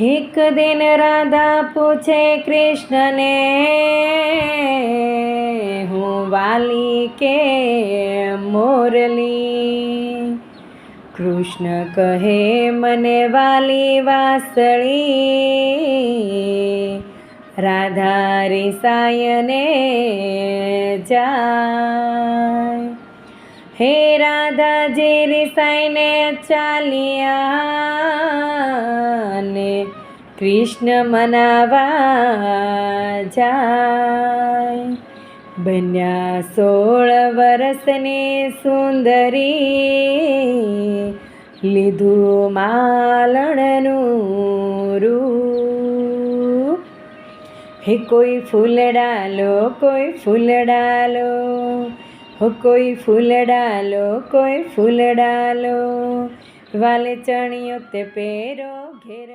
એક દિન રાધા પૂછે કૃષ્ણને, હું વાલી કે મોરલી? કૃષ્ણ કહે, મને વાલી વાસળી. રાધા રિસાયને જાય. હે રાધાજી રિસાઈને ચાલ્યા કૃષ્ણ મનાવા જાય. બન્યા સોળ વરસની સુંદરી લીધું માલણનું રૂપ. હે કોઈ ફૂલડાલો કોઈ ફૂલડાલો, હો કોઈ ફૂલડાલો કોઈ ફૂલડાલો વાલે ચણિયો તે પહેરો ઘેર